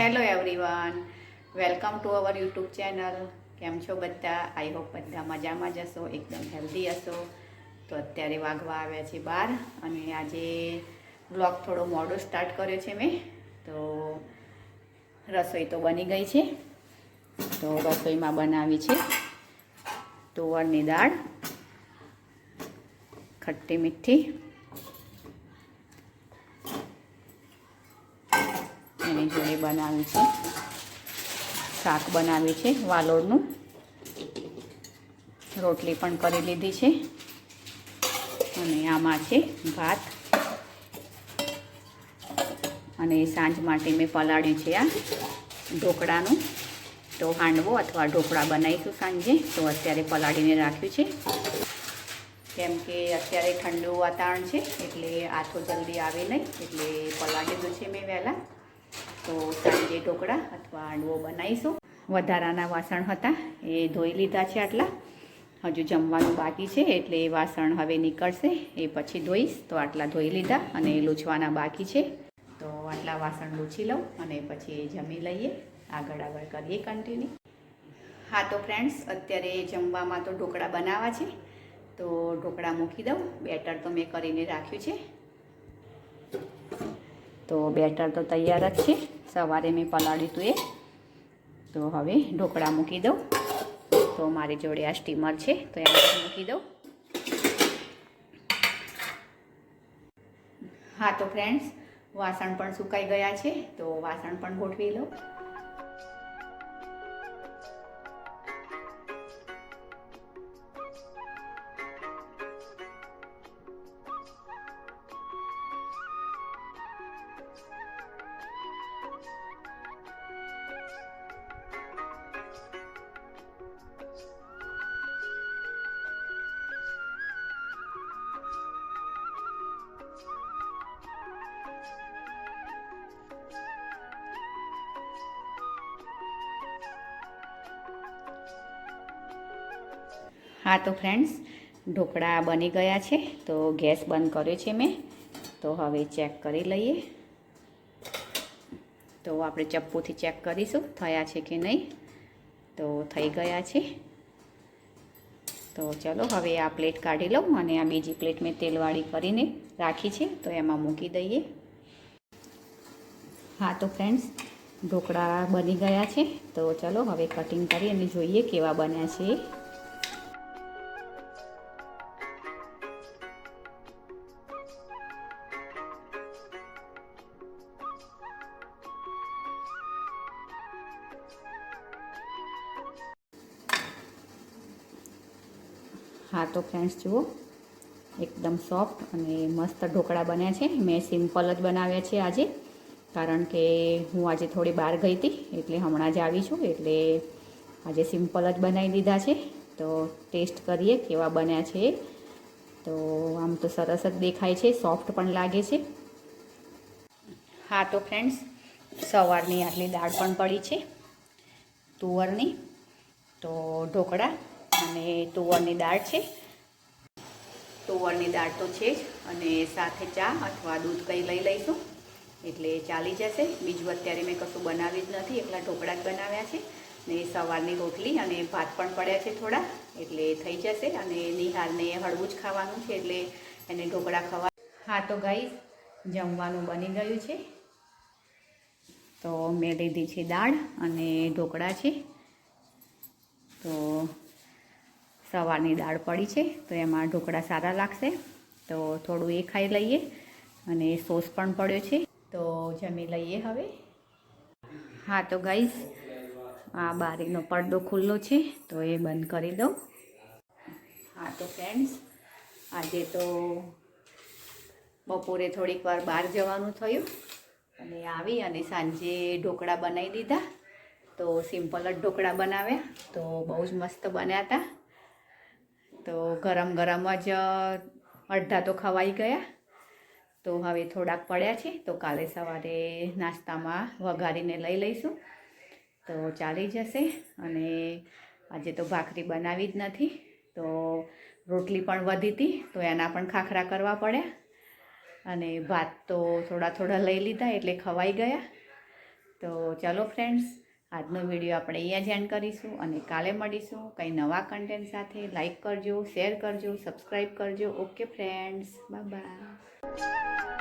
Hello everyone welcome to our YouTube channel કેમ છો બધા? આઈ હોપ બધા મજામાં જ હશો, એકદમ હેલ્ધી હશો. તો અત્યારે વાગવા આવ્યા છે બહાર અને આજે બ્લોગ થોડો મોડો સ્ટાર્ટ કર્યો છે મેં. તો રસોઈ તો બની ગઈ છે. તો રસોઈમાં બનાવી છે તુવરની દાળ, ખટ્ટી મીઠી એની જોડે બનાવ્યું છે, શાક બનાવ્યું છે વાલોડનું રોટલી પણ કરી લીધી છે. અને આમાં છે ભાત. અને સાંજ માટે મેં પલાળ્યું છે આ ઢોકળાનું. તો હાંડવો અથવા ઢોકળા બનાવીશું સાંજે. તો અત્યારે પલાળીને રાખ્યું છે. કેમ કે અત્યારે ઠંડુ વાતાવરણ છે, એટલે આથો જલ્દી આવે નહીં, એટલે પલાળી દીધું છે મેં વહેલા. તો સાંજે ઢોકળા અથવા હાંડવો બનાવીશું. વધારાના વાસણ હતા, એ ધોઈ લીધા છે આટલા. હજુ જમવાનું બાકી છે, એટલે એ વાસણ હવે નીકળશે, એ પછી ધોઈશ. તો આટલા ધોઈ લીધા અને લૂછવાના બાકી છે. તો આટલા વાસણ લૂછી લઉં અને પછી જમી લઈએ. આગળ આગળ કરીએ કન્ટિન્યુ હા, તો ફ્રેન્ડ્સ અત્યારે જમવામાં તો ઢોકળા બનાવવા છે. તો ઢોકળા મૂકી દઉં. બેટર તો મેં કરીને રાખ્યું છે. તો બેટર તો તૈયાર જ છે. સવારે મેં પલાળ્યું હતું એ. તો હવે ઢોકળા મૂકી દઉં. તો મારી જોડે આ સ્ટીમર છે, તો એમાં મૂકી દઉં. હા, તો ફ્રેન્ડ્સ વાસણ પણ સુકાઈ ગયા છે, તો વાસણ પણ ગોઠવી લઉં હા, તો ફ્રેન્ડ્સ ઢોકળા બની ગયા છે, તો ગેસ બંધ કર્યો છે મેં. તો હવે ચેક કરી લઈએ. તો આપણે ચપ્પુથી ચેક કરીશું, થયા છે કે નહીં. તો થઈ ગયા છે. તો ચલો, હવે આ પ્લેટ કાઢી લઉં અને આ બીજી પ્લેટ મેં તેલવાળી કરીને રાખી છે, તો એમાં મૂકી દઈએ. હા, તો ફ્રેન્ડ્સ ઢોકળા બની ગયા છે. તો ચલો, હવે કટિંગ કરી અને જોઈએ કેવા બન્યા છે. હા, તો ફ્રેન્ડ્સ જુઓ. એકદમ સોફ્ટ અને મસ્ત ઢોકળા બન્યા છે. મેં સિમ્પલ જ બનાવ્યા છે આજે. કારણ કે હું આજે થોડી બહાર ગઈ હતી, એટલે હમણાં જ આવી છું. એટલે આજે સિમ્પલ જ બનાવી દીધા છે. તો ટેસ્ટ કરીએ કેવા બન્યા છે. તો આમ તો સરસ જ દેખાય છે. સોફ્ટ પણ લાગે છે. હા, તો ફ્રેન્ડ્સ સવારની આટલી દાળ પણ પડી છે. તુવરની. તો ઢોકળા અને તુવરની દાળ છે. તુવરની દાળ તો છે જ, અને સાથે ચા અથવા દૂધ કંઈ લઈ લઈશું. એટલે ચાલી જશે. બીજું અત્યારે મેં કશું બનાવી જ નથી, એકલા ઢોકળા જ બનાવ્યા છે. ને સવારની રોટલી અને ભાત પણ પડ્યા છે થોડા, એટલે થઈ જશે. અને નિહારને હળવું જ ખાવાનું છે, એટલે એને ઢોકળા ખાવા હા તો ગાઈશ જમવાનું બની ગયું છે. તો મેં લીધી છે દાળ અને ઢોકળા છે તો સવારની દાળ પડી છે, તો એમાં ઢોકળા સારા લાગશે. તો થોડું એ ખાઈ લઈએ અને સોસ પણ પડ્યો છે, તો જમી લઈએ હવે. હા, તો ગાઈસ, આ બારીનો પડદો ખુલ્લો છે, તો એ બંધ કરી દઉં. હા, તો ફ્રેન્ડ્સ, આજે તો બપોરે થોડીક વાર બહાર જવાનું થયું. અને આવી અને સાંજે ઢોકળા બનાવી દીધા. તો સિમ્પલ જ ઢોકળા બનાવ્યા. તો બહુ જ મસ્ત બન્યા હતા. તો ગરમ ગરમ જ અડધા તો ખવાઈ ગયા. તો હવે થોડાક પડ્યા છે, તો કાલે સવારે નાસ્તામાં વઘારીને લઈ લઈશું. તો ચાલી જશે અને આજે તો ભાખરી બનાવી જ નથી, તો રોટલી પણ વધી હતી, તો એના પણ ખાખરા કરવા પડ્યા. અને ભાત તો થોડા થોડા લઈ લીધા એટલે ખવાઈ ગયા. તો ચલો ફ્રેન્ડ્સ આજનો વીડિયો આપણે અહીંયા જ એન્ડ કરીશું અને કાલે મળીશું. કંઈ નવા કન્ટેન્ટ સાથે લાઈક કરજો શેર કરજો સબસ્ક્રાઈબ કરજો. Okay friends bye bye